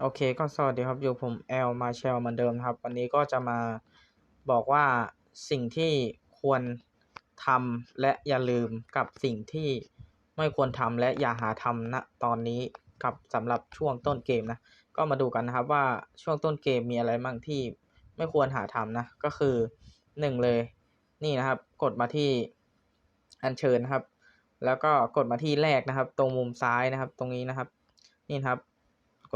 โอเคก็สวัสดีครับ อยู่ผมแอลมาเชลเหมือนเดิมครับ วันนี้ก็จะมาบอกว่าสิ่งที่ควรทำและอย่าลืมกับสิ่งที่ไม่ควรทำและอย่าหาทำณตอนนี้กับสำหรับช่วงต้นเกมนะ ก็มาดูกันนะครับว่าช่วงต้นเกมมีอะไรบ้างที่ไม่ควรหาทำนะ ก็คือหนึ่งเลยนี่นะครับ กดมาที่อัญเชิญนะครับ แล้วก็กดมาที่แรกนะครับ ตรงมุมซ้ายนะครับ ตรงนี้นะครับ นี่ครับ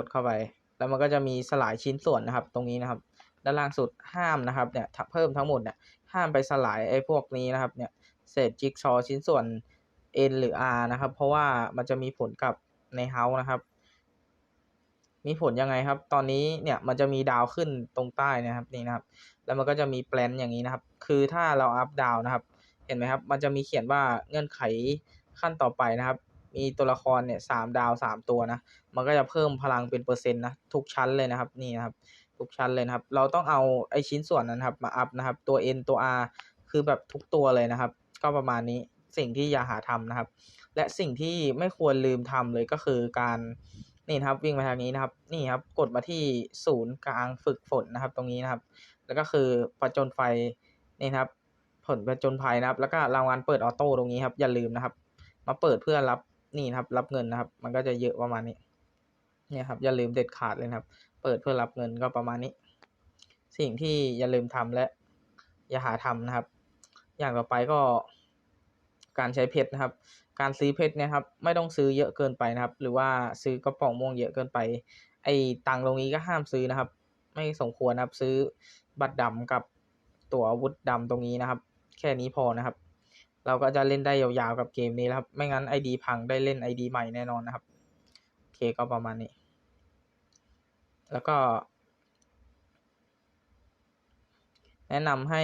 ดเข้าไป แล้วมันก็จะมีสลายชิ้นส่วนนะครับ ตรงนี้นะครับ ด้านล่างสุดห้ามนะครับเนี่ยเพิ่มทั้งหมดเนี่ยห้ามไปสลายไอ้พวกนี้นะครับเนี่ยเศษจิ๊กซอชิ้นส่วน N หรือ R นะครับ เพราะว่ามันจะมีผลกับในเฮาส์นะครับ มีผลยังไงครับ ตอนนี้เนี่ยมันจะมีดาวขึ้นตรงใต้นะครับนี่นะครับ แล้วมันก็จะมีแปลนอย่างนี้นะครับ คือถ้าเราอัพดาวนะครับ เห็นไหมครับ มันจะมีเขียนว่าเงื่อนไขขั้นต่อไปนะครับ มีตัวละครเนี่ยสามดาวสามตัวนะ มันก็จะเพิ่มพลังเป็นเปอร์เซ็นต์นะทุกชั้นเลยนะครับนี่นะครับทุกชั้นเลยนะครับ เราต้องเอาไอชิ้นส่วนนั้นครับมาอัพนะครับตัว N ตัว R คือแบบทุกตัวเลยนะครับ ก็ประมาณนี้สิ่งที่อย่าหาทำนะครับ และสิ่งที่ไม่ควรลืมทำเลยก็คือการนี่นครับวิ่งมาทางนี้นะครับนี่ครับกดมาที่ศูนย์กลางฝึกฝนนะครับ ตรงนี้นะครับ แล้วก็คือประจนไฟนี่นครับผลประจนภัยนะครับ แล้วก็รางวัลเปิดออโต้ตรงนี้ครับอย่าลืมนะครับ มาเปิดเพื่อรับ นี่นะครับ รับเงินนะครับ มันก็จะเยอะประมาณนี้ เนี่ยครับ อย่าลืมเด็ดขาดเลยนะครับ เปิดเพื่อรับเงินก็ประมาณนี้ สิ่งที่อย่าลืมทำและ อย่าหาทำนะครับ อย่างต่อไปก็ การใช้เพชรนะครับ การซื้อเพชรเนี่ยครับ ไม่ต้องซื้อเยอะเกินไปนะครับ หรือว่าซื้อกระป๋องม่วงเยอะเกินไป ไอ้ตังตรงนี้ก็ห้ามซื้อนะครับ ไม่สมควรนะครับ ซื้อบัตรดำกับตัวอาวุธดำตรงนี้นะครับ แค่นี้พอนะครับ เราก็จะเล่นได้ยาวๆกับเกมนี้ครับ ไม่งั้นไอดีพังได้เล่นไอดีใหม่แน่นอนนะครับ โอเคก็ประมาณนี้ แล้วก็ แนะนำให้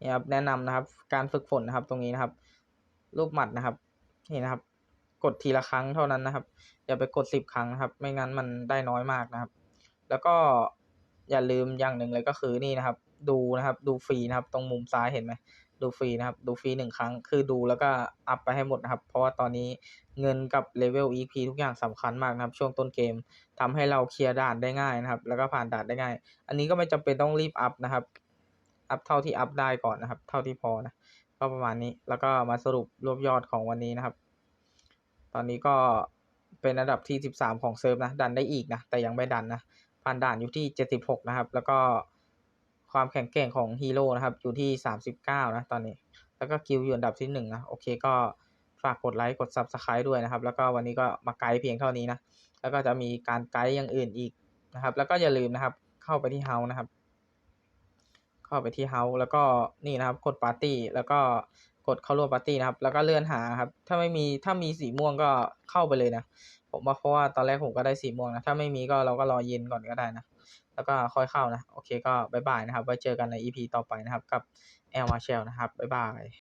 นี่ครับแนะนำนะครับ การฝึกฝนนะครับตรงนี้นะครับรูปหมัดนะครับนี่นะครับ กดทีละครั้งเท่านั้นนะครับ อย่าไปกดสิบครั้งนะครับ ไม่งั้นมันได้น้อยมากนะครับ แล้วก็ อย่าลืมอย่างหนึ่งเลยก็คือนี่นะครับ ดูนะครับ ดูฟรีนะครับ ตรงมุมซ้ายเห็นไหมดูฟรีนะครับ ดูฟรีหนึ่งครั้ง คือดูแล้วก็อัพไปให้หมดนะครับ เพราะว่าตอนนี้เงินกับเลเวล EP ทุกอย่างสำคัญมากนะครับ ช่วงต้นเกมทำให้เราเคลียร์ด่านได้ง่ายนะครับ แล้วก็ผ่านด่านได้ง่าย อันนี้ก็ไม่จำเป็นต้องรีบอัพนะครับ อัพเท่าที่อัพได้ก่อนนะครับ เท่าที่พอนะ ก็ประมาณนี้ แล้วก็มาสรุปรวบยอดของวันนี้นะครับ ตอนนี้ก็เป็นระดับที่สิบสามของเซิร์ฟนะ ดันได้อีกนะ แต่ยังไม่ดันนะ ผ่านด่านอยู่ที่เจ็ดสิบหกนะครับ แล้วก็ความแข็งแกร่งของฮีโร่นะครับ อยู่ที่สามสิบเก้านะตอนนี้ แล้วก็คิวอยู่อันดับที่หนึ่งนะ โอเคก็ฝากกดไลค์กด Subscribe ด้วยนะครับ แล้วก็วันนี้ก็มาไกด์เพียงเท่านี้นะ แล้วก็จะมีการไกด์อย่างอื่นอีกนะครับ แล้วก็อย่าลืมนะครับ เข้าไปที่เฮานะครับ เข้าไปที่เฮาแล้วก็นี่นะครับกดปาร์ตี้แล้วก็ กดเข้าร่วมปาร์ตี้นะครับ แล้วก็เลื่อนหาครับ ถ้าไม่มีถ้ามีสีม่วงก็เข้าไปเลยนะ ผมว่าเพราะว่าตอนแรกผมก็ได้สีม่วงนะ ถ้าไม่มีก็เราก็รอเย็นก่อนก็ได้นะ แล้วก็ค่อยเข้านะ โอเคก็บายบายนะครับ ไว้เจอกันใน EP ต่อไปนะครับ กับแอลมาเชลนะครับบ๊ายบาย